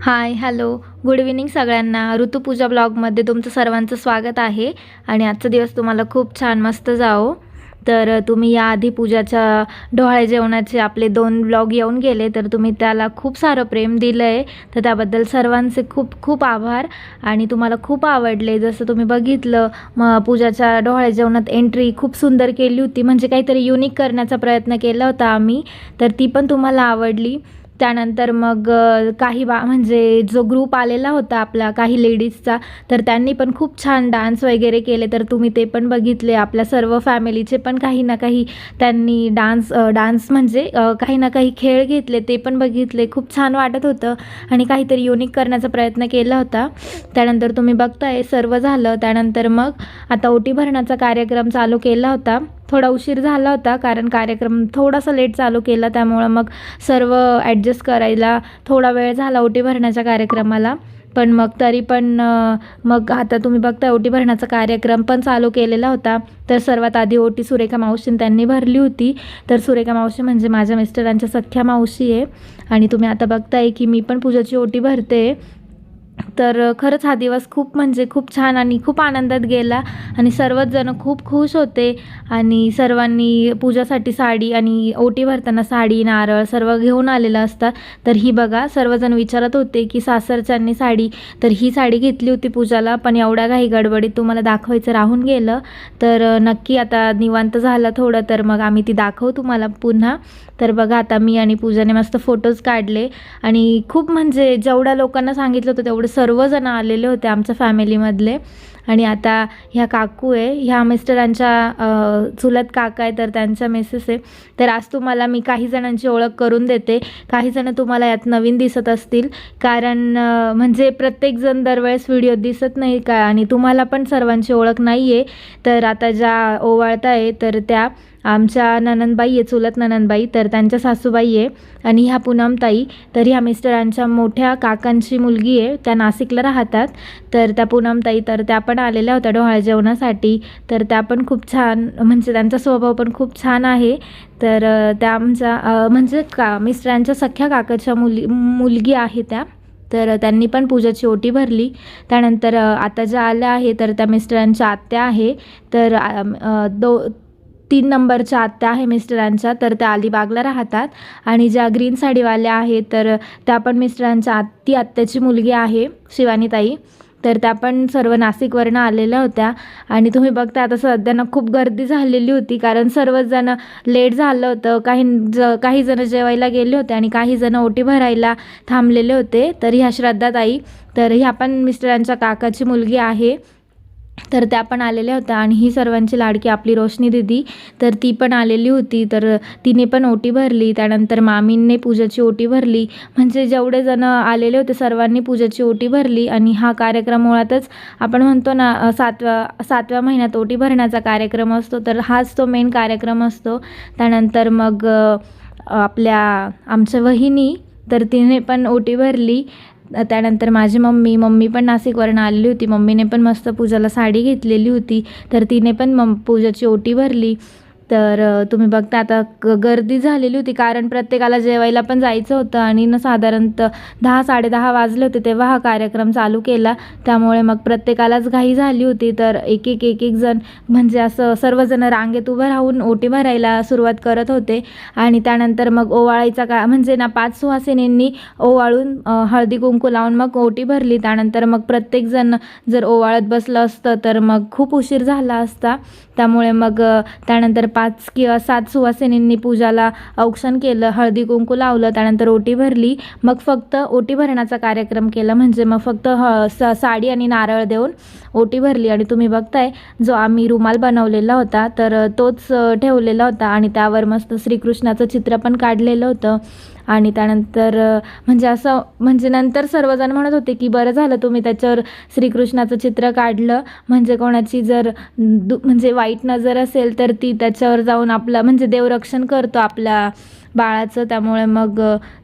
Hi hello. Good evening सगळ्यांना. ऋतुपूजा ब्लॉगमध्ये तुमचं सर्वांचं स्वागत आहे. आणि आजचा दिवस तुम्हाला खूप छान मस्त जाओ तर तुम्ही याआधी पूजाच्या डोहाळे जेवणाचे आपले दोन ब्लॉग येऊन गेले तर तुम्ही त्याला खूप सारं प्रेम दिलं आहे तर त्याबद्दल सर्वांचे खूप खूप आभार. आणि तुम्हाला खूप आवडले. जसं तुम्ही बघितलं मग पूजाच्या डोहाळे जेवणात एंट्री खूप सुंदर केली होती. म्हणजे काहीतरी युनिक करण्याचा प्रयत्न केला होता आम्ही. तर ती पण तुम्हाला आवडली. त्यानंतर मग काही बा म्हणजे जो ग्रुप आलेला होता आपला काही लेडीजचा तर त्यांनी पण खूप छान डान्स वगैरे केले. तर तुम्ही ते पण बघितले. आपल्या सर्व फॅमिलीचे पण काही ना काही त्यांनी डान्स डान्स म्हणजे काही ना काही खेळ घेतले ते पण बघितले. खूप छान वाटत होतं आणि काहीतरी युनिक करण्याचा प्रयत्न केला होता. त्यानंतर तुम्ही बघताय सर्व झालं. त्यानंतर मग आता ओटी भरण्याचा कार्यक्रम चालू केला होता. थोडा उशीर झाला होता कारण कार्यक्रम थोडासा लेट चालू केला त्यामुळं मग सर्व ॲडजस्ट करायला थोडा वेळ झाला ओटी भरण्याच्या कार्यक्रमाला. पण मग तरी पण मग आता तुम्ही बघता ओटी भरण्याचा कार्यक्रम पण चालू केलेला होता. तर सर्वात आधी ओटी सुरेखा मावशीन त्यांनी भरली होती. तर सुरेखा मावशी म्हणजे माझ्या मिस्टरांच्या सख्ख्या मावशी आहे. आणि तुम्ही आता बघताय की मी पण पूजाची ओटी भरते. तर खरंच हा दिवस खूप म्हणजे खूप छान आणि खूप आनंदात गेला आणि सर्वच जण खूप खुश होते आणि सर्वांनी पूजासाठी साडी आणि ओटी भरताना साडी नारळ सर्व घेऊन आलेलं असतात. तर ही बघा सर्वजण विचारत होते की सासरच्यांनी साडी तर ही साडी घेतली होती पूजाला पण एवढ्या काही गडबडीत तुम्हाला दाखवायचं राहून गेलं. तर नक्की आता निवांत झालं थोडं तर मग आम्ही ती दाखवू तुम्हाला पुन्हा. तर बघा आता मी आणि पूजाने मस्त फोटोज काढले आणि खूप म्हणजे जेवढ्या लोकांना सांगितलं होतं तेवढं सर्वजण आलेले होते आमच्या फॅमिलीमधले. आणि आता ह्या काकू आहे ह्या मिस्टरांच्या चुलत काका आहे तर त्यांच्या मिसेस आहे. तर आज तुम्हाला मी काही जणांची ओळख करून देते. काही जण तुम्हाला यात नवीन दिसत असतील. कारण म्हणजे प्रत्येकजण दरवेळेस व्हिडिओ दिसत नाही का? आणि तुम्हाला पण सर्वांची ओळख नाही आहे तर आता ज्या ओवाळता आहे तर त्या आमच्या ननंदबाई आहे चुलत ननंदबाई तर त्यांच्या सासूबाई आहे आणि ह्या पूनमताई. तर ह्या मिस्टरांच्या मोठ्या काकांची मुलगी आहे त्या नाशिकला राहतात. तर त्या पूनमताई तर त्या पण आलेल्या होत्या डोहाळ जेवणासाठी. तर त्या पण खूप छान म्हणजे त्यांचा स्वभाव पण खूप छान आहे. तर त्या आमच्या म्हणजे का मिस्टरांच्या सख्या काकाच्या मुली मुलगी आहे त्या. तर त्यांनी पण पूजाची ओटी भरली. त्यानंतर आता ज्या आल्या आहे तर त्या मिस्टरांच्या आत्या आहे. तर दो तीन नंबरच्या आत्या आहे मिस्टरांच्या तर त्या अलिबागला राहतात. आणि ज्या ग्रीन साडीवाल्या आहेत तर त्या पण मिस्टरांच्या आत्ती आत्याची मुलगी आहे शिवानीताई. तर त्या पण सर्व नाशिकवरनं आलेल्या होत्या. आणि तुम्ही बघता आता सध्यानं खूप गर्दी झालेली होती कारण सर्वजणं लेट झालं होतं. काही ज काही जणं जेवायला गेले होते आणि काही जणं ओटी भरायला थांबलेले होते. तर ह्या श्रद्धाताई तर ह्या पण मिस्टरांच्या काकाची मुलगी आहे. तर त्या पण आलेल्या होत्या आणि ही सर्वांची लाडकी आपली रोशनी दिदी. तर ती पण आलेली होती. तर तिने पण ओटी भरली. त्यानंतर मामींनी पूजाची ओटी भरली. म्हणजे जेवढे जण आलेले होते सर्वांनी पूजाची ओटी भरली आणि हा कार्यक्रम मुळातच आपण म्हणतो ना सातव्या सातव्या महिन्यात ओटी भरण्याचा कार्यक्रम असतो. तर हाच तो मेन कार्यक्रम असतो. त्यानंतर मग आपल्या आमच्या वहिनी तर तिने पण ओटी भरली. त्यानंतर माझी मम्मी मम्मी पण नाशिकवरनं आलेली होती. मम्मीने पण मस्त पूजाला साडी घेतलेली होती. तर तिने पण मम पूजाची ओटी भरली. तर तुम्ही बघता आता ग गर्दी झालेली होती कारण प्रत्येकाला जेवायला पण जायचं होतं आणि न साधारणतः दहा साडेदहा वाजले होते तेव्हा हा कार्यक्रम चालू केला. त्यामुळे मग प्रत्येकालाच घाई झाली होती. तर एक एक एक एक जण म्हणजे असं सर्वजण रांगेत उभं राहून ओटी भरायला सुरुवात करत होते. आणि त्यानंतर मग ओवाळायचा का म्हणजे ना पाच सुहासिनींनी ओवाळून हळदी कुंकू लावून मग ओटी भरली. त्यानंतर मग प्रत्येकजण जर ओवाळत बसलं असतं तर मग खूप उशीर झाला असता. त्यामुळे मग त्यानंतर पाच किंवा सात सुवासिनींनी पूजाला औक्षण केलं हळदी कुंकू लावलं त्यानंतर ओटी भरली. मग फक्त ओटी भरण्याचा कार्यक्रम केला म्हणजे मग फक्त ह स साडी आणि नारळ देऊन ओटी भरली. आणि तुम्ही बघताय जो आम्ही रुमाल बनवलेला होता तर तोच ठेवलेला होता. आणि त्यावर मस्त श्रीकृष्णाचं चित्र पण काढलेलं होतं. आणि त्यानंतर म्हणजे असं म्हणजे नंतर सर्वजण म्हणत होते की बरं झालं तुम्ही त्याच्यावर श्रीकृष्णाचं चित्र काढलं. म्हणजे कोणाची जर दु म्हणजे वाईट नजर असेल तर ती त्याच्यावर जाऊन आपलं म्हणजे देवरक्षण करतो आपल्या बाळाचं. त्यामुळे मग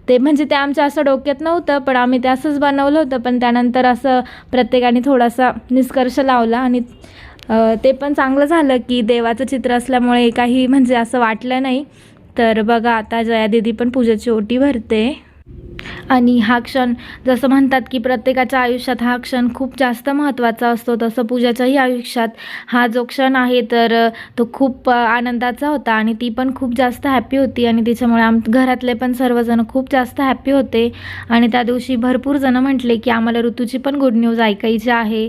ते म्हणजे ते आमच्या असं डोक्यात नव्हतं पण आम्ही ते असंच बनवलं होतं. पण त्यानंतर असं प्रत्येकाने थोडासा निष्कर्ष लावला आणि ते पण चांगलं झालं की देवाचं चित्र असल्यामुळे काही म्हणजे असं वाटलं नाही. तर बघा आता जया दिदी पण पूजेची ओटी भरते. आणि हा क्षण जसं म्हणतात की प्रत्येकाच्या आयुष्यात हा क्षण खूप जास्त महत्त्वाचा असतो तसं पूजाच्याही आयुष्यात हा जो क्षण आहे तर तो खूप आनंदाचा होता आणि ती पण खूप जास्त हॅपी होती आणि तिच्यामुळे आम घरातले पण सर्वजण खूप जास्त हॅपी होते. आणि त्या दिवशी भरपूर जणं म्हटले की आम्हाला ऋतूची पण गुड न्यूज ऐकायची आहे.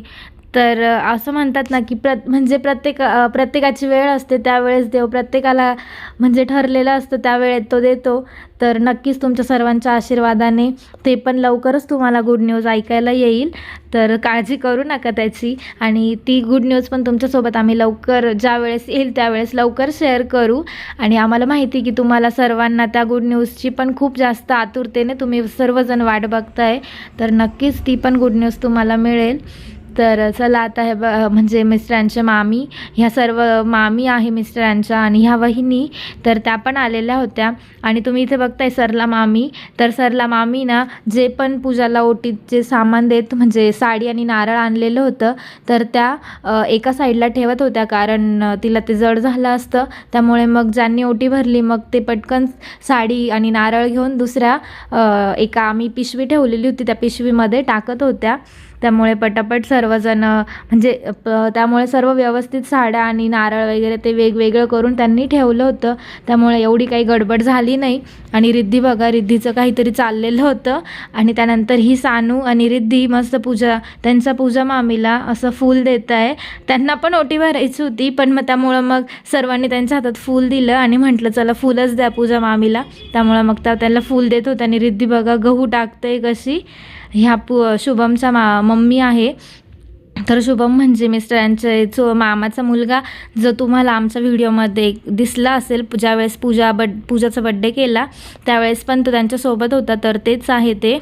तर असं म्हणतात ना की प्र म्हणजे प्रत्येक प्रत्येकाची वेळ असते त्यावेळेस देव प्रत्येकाला म्हणजे ठरलेलं असतं त्यावेळेत तो देतो. तर नक्कीच तुमच्या सर्वांच्या आशीर्वादाने ते पण लवकरच तुम्हाला गुड न्यूज ऐकायला येईल. तर काळजी करू नका त्याची आणि ती गुड न्यूज पण तुमच्यासोबत आम्ही लवकर ज्या वेळेस येईल त्यावेळेस लवकर शेअर करू. आणि आम्हाला माहिती की तुम्हाला सर्वांना त्या गुड न्यूजची पण खूप जास्त आतुरतेने तुम्ही सर्वजण वाट बघताय. तर नक्कीच ती पण गुड न्यूज तुम्हाला मिळेल. तर चला आता हे ब म्हणजे मिस्टरांच्या मामी ह्या सर्व मामी आहे मिस्टरांच्या आणि ह्या वहिनी तर त्या पण आलेल्या होत्या. आणि तुम्ही इथे बघताय सरला मामी. तर सरला मामी ना जे पण पूजाला ओटीत जे सामान देत म्हणजे साडी आणि नारळ आणलेलं होतं तर त्या एका साईडला ठेवत होत्या. कारण तिला ते जड झालं असतं. त्यामुळे मग ज्यांनी ओटी भरली मग ते पटकन साडी आणि नारळ घेऊन दुसऱ्या एका आम्ही पिशवी ठेवलेली होती. त्या पिशवीमध्ये टाकत होत्या. त्यामुळे पटापट सर्वजण म्हणजे त्यामुळे सर्व व्यवस्थित साड्या आणि नारळ वगैरे ते वेगवेगळं करून त्यांनी ठेवलं होतं. त्यामुळे एवढी काही गडबड झाली नाही. आणि रिद्धी बघा रिद्धीचं काहीतरी चाललेलं होतं. आणि त्यानंतर ही सानू आणि रिद्धी मस्त पूजा त्यांचा पूजा मामीला असं फूल देत आहे. त्यांना पण ओटी भरायची होती पण मग त्यामुळं मग सर्वांनी त्यांच्या हातात फूल दिलं आणि म्हटलं चला फुलच द्या पूजा मामीला. त्यामुळं मग त्या त्यांना फूल देत होतं आणि रिद्धी बघा गहू टाकते कशी. ह्या पु शुभमचा मा मम्मी आहे. तर शुभम म्हणजे मिस्टरांचे चो मामाचा मुलगा जो तुम्हाला आमच्या व्हिडिओमध्ये दिसला असेल ज्यावेळेस पूजा बड पूजाचा बड्डे केला त्यावेळेस पण तो त्यांच्यासोबत होता तर तेच आहे ते.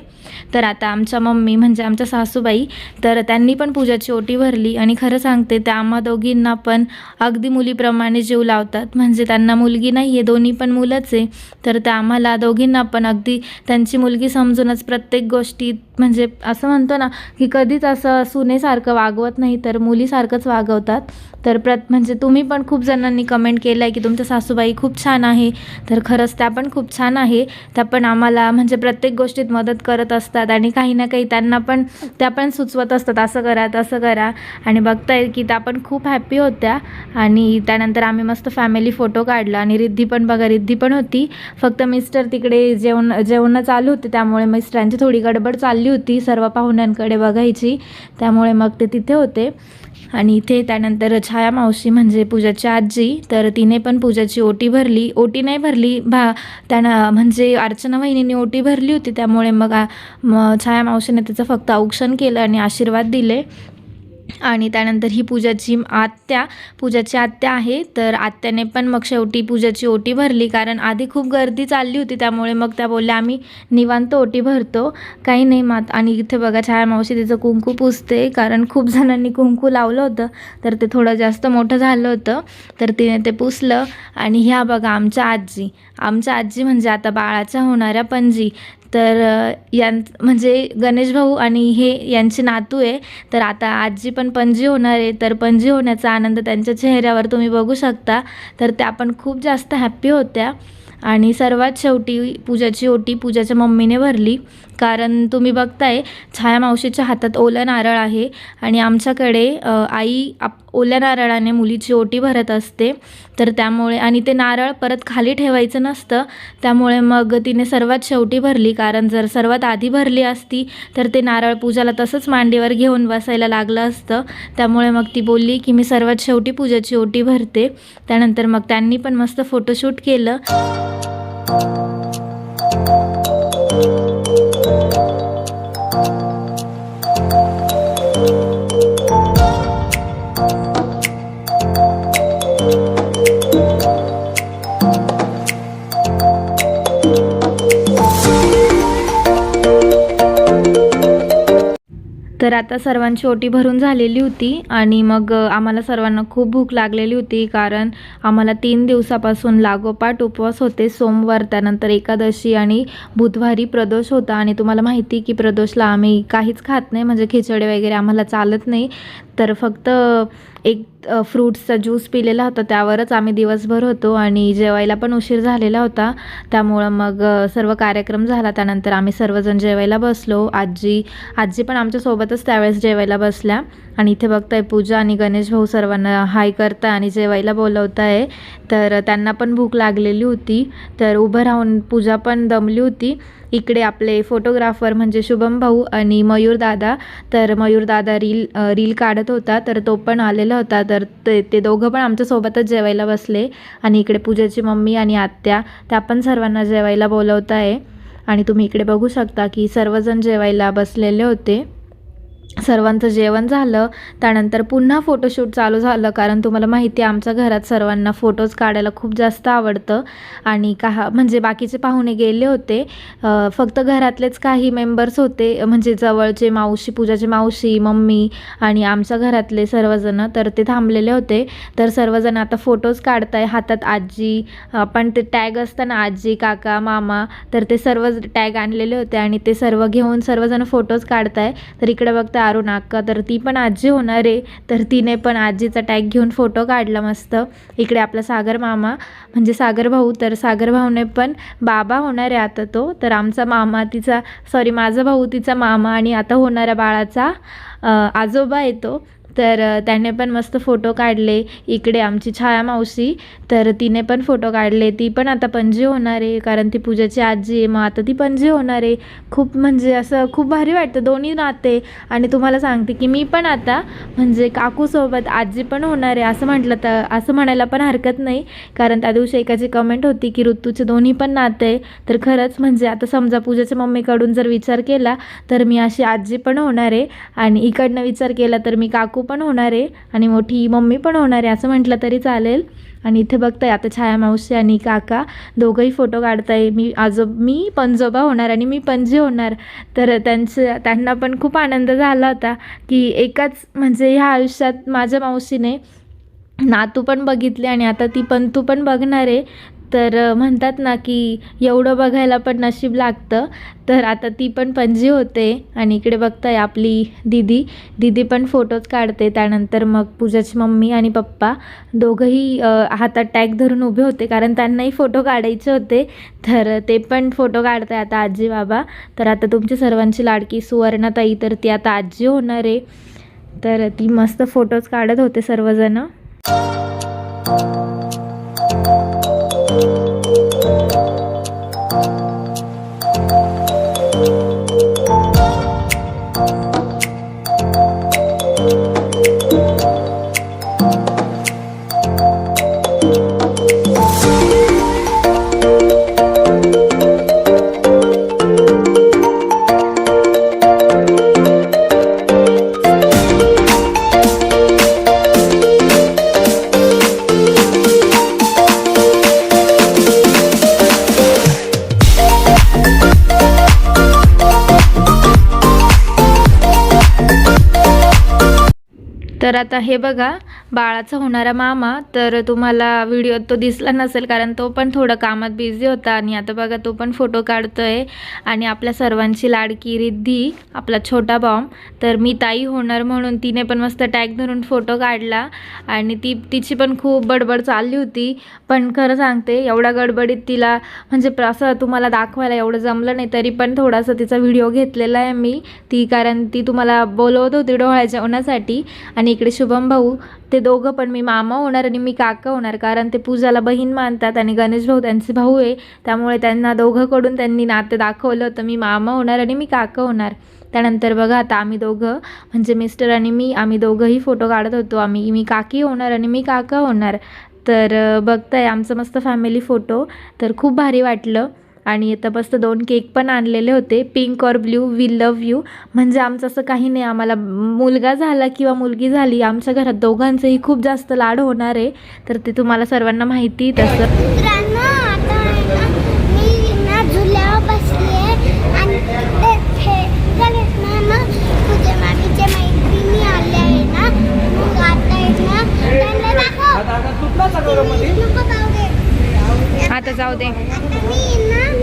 तर आता आमच्या मम्मी म्हणजे आमच्या सासूबाई तर त्यांनी पण पूजाची ओटी भरली आणि खरं सांगते त्या आम्हा दोघींना पण अगदी मुलीप्रमाणे जीव लावतात. म्हणजे त्यांना मुलगी नाही आहे दोन्ही पण मुलंच आहे. तर त्या आम्हाला दोघींना पण अगदी त्यांची मुलगी समजूनच प्रत्येक गोष्टीत म्हणजे असं म्हणतो ना की कधीच असं सुनेसारखं वागवत नाही तर मुलीसारखंच वागवतात. तर प्रत म्हणजे तुम्ही पण खूप जणांनी कमेंट केलं आहे की तुमच्या सासूबाई खूप छान आहे. तर खरंच त्या पण खूप छान आहे. त्या पण आम्हाला म्हणजे प्रत्येक गोष्टीत मदत करत असतात आणि काही ना काही त्यांना पण त्या पण सुचवत असतात. असं करा तसं करा. आणि बघताय की त्या पण खूप हॅप्पी होत्या. आणि त्यानंतर आम्ही मस्त फॅमिली फोटो काढला आणि रिद्धी पण बघा रिद्धी पण होती. फक्त मिस्टर तिकडे जेवण जेवणं चालू होते. त्यामुळे मिस्टरांची थोडी गडबड चालली होती सर्व पाहुण्यांकडे बघायची. त्यामुळे मग ते तिथे होते. आणि इथे त्यानंतर छाया मावशी म्हणजे पूजाची आजी तर तिने पण पूजाची ओटी भरली. ओटी नाही भरली भा त्यानं म्हणजे अर्चना वहिनीने ओटी भरली होती त्यामुळे मग छाया मावशीने तिचं फक्त औक्षण केलं आणि आशीर्वाद दिले. आणि त्यानंतर ही पूजाची आत्या पूजाची आत्या आहे. तर आत्याने पण मग शेवटी पूजाची ओटी भरली. कारण आधी खूप गर्दी चालली होती. त्यामुळे मग त्या बोलल्या आम्ही निवांत ओटी भरतो. काही नाही मात आणि इथे बघा छाया मावशी तिचं कुंकू पुसते. कारण खूप जणांनी कुंकू लावलं होतं. तर ते थोडं जास्त मोठं झालं होतं. तर तिने ते पुसलं. आणि ह्या बघा आमच्या आजी. आमच्या आजी म्हणजे आता बाळाच्या होणाऱ्या पणजी. तर यां म्हणजे गणेश भाऊ आणि हे यांचे नातू आहे. तर आता आजी पण पणजी होणार आहे. तर पणजी होण्याचा आनंद त्यांच्या चेहऱ्यावर तुम्ही बघू शकता. तर त्या पण खूप जास्त हॅप्पी होत्या. आणि सर्वात शेवटी पूजाची ओटी पूजाच्या मम्मीने भरली. कारण तुम्ही बघताय छाया मावशीच्या हातात ओलं नारळ आहे. आणि आमच्याकडे आई आप ओल्या नारळाने मुलीची ओटी भरत असते. तर त्यामुळे आणि ते नारळ परत खाली ठेवायचं नसतं. त्यामुळे मग तिने सर्वात शेवटी भरली. कारण जर सर्वात आधी भरली असती तर ते नारळ पूजाला तसंच मांडीवर घेऊन बसायला लागलं असतं. त्यामुळे मग ती बोलली की मी सर्वात शेवटी पूजाची ओटी भरते. त्यानंतर मग त्यांनी पण मस्त फोटोशूट केलं. तर आता सर्वांची ओटी भरून झालेली होती आणि मग आम्हाला सर्वांना खूप भूक लागलेली होती कारण आम्हाला तीन दिवसापासून लागोपाठ उपवास होते. सोमवार त्यानंतर एकादशी आणि बुधवारी प्रदोष होता. आणि तुम्हाला माहिती की प्रदोषला आम्ही काहीच खात नाही म्हणजे खिचडे वगैरे आम्हाला चालत नाही. तर फक्त एक फ्रूट्सचा ज्यूस पिलेला होता त्यावरच आम्ही दिवसभर होतो आणि जेवायला पण उशीर झालेला होता. त्यामुळं मग सर्व कार्यक्रम झाला. त्यानंतर आम्ही सर्वजण जेवायला बसलो. आजी आजी पण आमच्यासोबतच त्यावेळेस जेवायला बसल्या. आणि इथे बघताय पूजा आणि गणेश भाऊ सर्वांना हाय करताय आणि जेवायला बोलवत आहे तर त्यांना पण भूक लागलेली होती. तर उभं राहून पूजा पण दमली होती. इकडे आपले फोटोग्राफर म्हणजे शुभम भाऊ आणि मयूर दादा. तर मयूर दादा रील रील काढत होता तर तो पण आलेला होता. तर ते ते दोघं पण आमच्यासोबतच जेवायला बसले. आणि इकडे पूजेची मम्मी आणि आत्या त्या पण सर्वांना जेवायला बोलवत आहे आणि तुम्ही इकडे बघू शकता की सर्वजण जेवायला बसलेले होते. सर्वांचं जेवण झालं. त्यानंतर पुन्हा फोटोशूट चालू झालं. कारण तुम्हाला माहिती आहे आमच्या घरात सर्वांना फोटोज काढायला खूप जास्त आवडतं. आणि का म्हणजे बाकीचे पाहुणे गेले होते. फक्त घरातलेच काही मेंबर्स होते. म्हणजे जवळचे मावशी पूजाचे मावशी मम्मी आणि आमच्या घरातले सर्वजण. तर ते थांबलेले होते. तर सर्वजण आता फोटोज काढताय. हातात आजी आपण ते टॅग असताना आजी काका मामा तर ते सर्व टॅग आणलेले होते. आणि ते सर्व घेऊन सर्वजण फोटोज काढताय. तर इकडे बघता अरुण अक्का तर ती पण आजी होणार आहे. तर तिने पण आजीचा टॅग घेऊन फोटो काढला मस्त. इकडे आपला सागर मामा म्हणजे सागर भाऊ तर सागर भाऊने पण बाबा होणार आहे आता तो. तर आमचा मामा तिचा सॉरी माझा भाऊ तिचा मामा आणि आता होणाऱ्या बाळाचा आजोबा येतो तर त्याने पण मस्त फोटो काढले. इकडे आमची छाया मावशी. तर तिने पण फोटो काढले. ती पण आता पणजी होणार आहे कारण ती पूजाची आजी आहे. मग आता ती पणजी होणार आहे. खूप म्हणजे असं खूप भारी वाटतं. दोन्ही नाते. आणि तुम्हाला सांगते की मी पण आता म्हणजे काकूसोबत आजी पण होणार आहे असं म्हटलं तर असं म्हणायला पण हरकत नाही. कारण त्या दिवशी एकाची कमेंट होती की ऋतूचे दोन्ही पण नाते आहे. तर खरंच म्हणजे आता समजा पूजाच्या मम्मीकडून जर विचार केला तर मी अशी आजी पण होणार आहे. आणि इकडनं विचार केला तर मी काकू पण होणार आहे आणि मोठी मम्मी पण होणार आहे असं म्हटलं तरी चालेल. आणि इथे बघताय आता छाया मावशी आणि काका दोघंही फोटो काढताय. मी आजो मी पंजोबा होणार आणि मी पणजी होणार. तर त्यांचं त्यांना पण खूप आनंद झाला होता की एकाच म्हणजे ह्या आयुष्यात माझ्या मावशीने नातू पण बघितले आणि आता ती पण तू पण बघणार आहे. तर म्हणतात ना की एवढं बघायला पण नशीब लागतं. तर आता ती पण पणजी होते आणि इकडे बघताय आपली दिदी. दिदी पण फोटोज काढते. त्यानंतर मग पूजाची मम्मी आणि पप्पा दोघंही हातात टॅग धरून उभे होते. कारण त्यांनाही फोटो काढायचे होते. तर ते पण फोटो काढताय आता आजी बाबा. तर आता तुमची सर्वांची लाडकी सुवर्णाताई तर ती आता आजी होणार आहे. तर ती मस्त फोटोज काढत होते सर्वजणं. तर आता हे बघा बाळाचा होणारा मामा तर तुम्हाला व्हिडिओ तो दिसला नसेल कारण तो पण थोडं कामात बिझी होता आणि आता बघा तो पण फोटो काढतो आहे आणि आपल्या सर्वांची लाडकी रिद्धी आपला छोटा बॉम्ब तर मी ताई होणार म्हणून तिने पण मस्त टॅग धरून फोटो काढला आणि ती तिची पण खूप बडबड चालली होती. पण खरं सांगते एवढ्या गडबडीत तिला म्हणजे असं तुम्हाला दाखवायला एवढं जमलं नाही तरी पण थोडासा तिचा व्हिडिओ घेतलेला आहे मी. ती कारण ती तुम्हाला बोलवत होती डोळ्या जेवणासाठी आणि इकडे शुभम भाऊ ते दोघं पण मी मामा होणार आणि मी काका होणार. कारण ते पूजाला बहीण मानतात आणि गणेश भाऊ त्यांचे भाऊ आहे. त्यामुळे त्यांना दोघंकडून त्यांनी नातं दाखवलं होतं. मी मामा होणार आणि मी काका होणार. त्यानंतर बघा आता आम्ही दोघं म्हणजे मिस्टर आणि मी आम्ही दोघंही फोटो काढत होतो. आम्ही मी काकी होणार आणि मी काका होणार. तर बघताय आमचं मस्त फॅमिली फोटो. तर खूप भारी वाटलं. आणि आता मस्त दोन केक पण आणलेले होते. पिंक और ब्ल्यू वी लव यू म्हणजे आमचं असं काही नाही. आम्हाला मुलगा झाला किंवा मुलगी झाली आमच्या घरात दोघांचंही खूप जास्त लाड होणार आहे. तर ते तुम्हाला सर्वांना माहिती आता आहे ना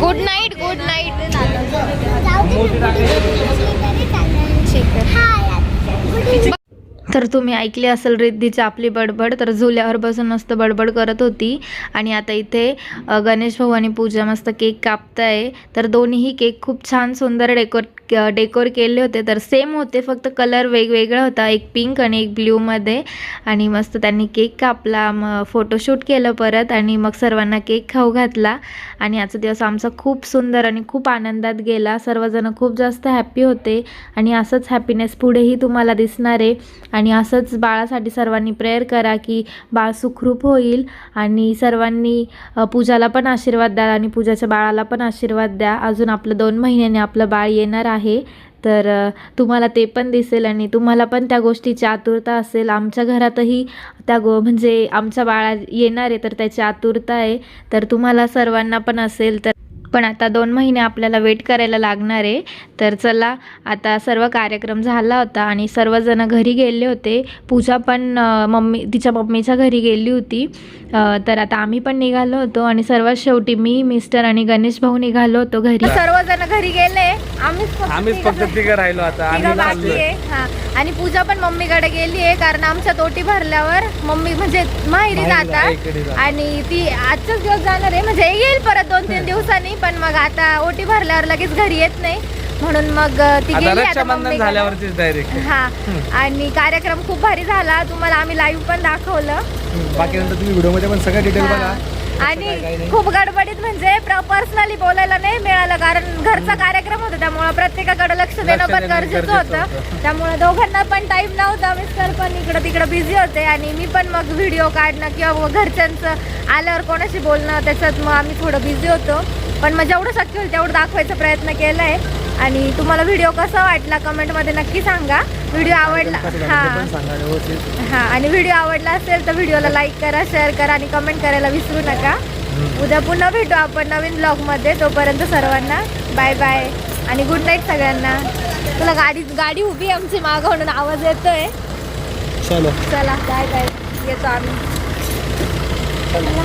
गुड नाईट गुड नाईट तरी तुम्ही ऐकली असेल रिद्धीची आपली बडबड तर झुल्यावर बसून मस्त बडबड करत होती. आणि आता इथे गणेश भाऊ आणि पूजा मस्त केक कापताय. तर दोन्हीही केक खूप छान सुंदर डेकोर डेकोर केले होते. तर सेम होते. फक्त कलर वेगवेगळा होता. एक पिंक आणि एक ब्ल्यूमध्ये आणि मस्त त्यांनी केक कापला. मग फोटोशूट केलं परत आणि मग सर्वांना केक खाऊ घातला. आणि आजचा दिवस आमचा खूप सुंदर आणि खूप आनंदात गेला. सर्वजण खूप जास्त हॅप्पी होते. आणि असंच हॅपीनेस पुढेही तुम्हाला दिसणार आहे. आणि असंच बाळासाठी सर्वांनी प्रेयर करा की बाळ सुखरूप होईल. आणि सर्वांनी पूजाला पण आशीर्वाद द्या आणि पूजाच्या बाळाला पण आशीर्वाद द्या. अजून आपलं दोन महिन्याने आपलं बाळ येणार आहे. आहे. तर तुम्हाला ते पण दिसेल आणि तुम्हाला पण त्या गोष्टीची आतुरता असेल. आमच्या घरातही त्या गो म्हणजे आमच्या बाळा येणार आहे तर त्याची आतुरता आहे. तर तुम्हाला सर्वांना पण असेल तर पण आता दोन महिने आपल्याला वेट करायला लागणार आहे. तर चला आता सर्व कार्यक्रम झाला होता आणि सर्वजण घरी गेले होते. पूजा पण मम्मी तिच्या मम्मीच्या घरी गेली होती. तर आता आम्ही पण निघालो होतो आणि सर्वात शेवटी मी मिस्टर आणि गणेश भाऊ निघालो होतो घरी. सर्वजण घरी गेले. आम्हीच फक्त तिघं राहिलो आता. बाकी. आहे. हा. आणि पूजा पण मम्मीकडे गेली आहे कारण आमच्या तोटी भरल्यावर मम्मी म्हणजे माहेरी आईकडे जातात. आणि ती आजचाच दिवस जाणार आहे. म्हणजे येईल परत दोन तीन दिवसांनी पण मग आता ओटी भरल्यावर लगेच घरी येत नाही. म्हणून मग ती आता गेली आता रक्षाबंधन मम्मीकडे. झाल्यावरतीच डायरेक्ट हा. आणि कार्यक्रम खूप भारी झाला. तुम्हाला आम्ही लाईव्ह पण दाखवलं. बाकी नंतर तुम्ही व्हिडिओमध्ये पण सगळं डिटेल बघा. हा. काही आणि नाही. खूप गडबडीत म्हणजे पर्सनली बोलायला नाही मिळालं. कारण घरचा कार्यक्रम होता. त्यामुळे प्रत्येकाकडे लक्ष देणं लक्ष पण देणं गरजेचं गरजेचं होतं. होतं. त्यामुळे दोघांना पण टाइम नव्हता. मिस्टर पण इकडं तिकडं बिझी होते. आणि मी पण मग व्हिडिओ काढणं किंवा घरच्यांचं आल्यावर कोणाशी बोलणं त्याच्यात मग आम्ही थोडं बिझी होतो. पण मग जेवढं शक्य होईल तेवढं दाखवायचा प्रयत्न केलाय. आणि तुम्हाला व्हिडिओ कसा वाटला कमेंटमध्ये नक्की सांगा. व्हिडिओ आवडला हां. हा आणि व्हिडिओ आवडला असेल तर व्हिडिओला लाईक करा शेअर करा आणि कमेंट करायला विसरू नका. उद्या पुन्हा भेटू आपण नवीन ब्लॉगमध्ये तोपर्यंत सर्वांना बाय बाय आणि गुड नाईट सगळ्यांना. तुला गाडी गाडी उभी आहे आमची मागं म्हणून आवाज येतोय. चलो. चला बाय बाय येतो आम्ही. चलो.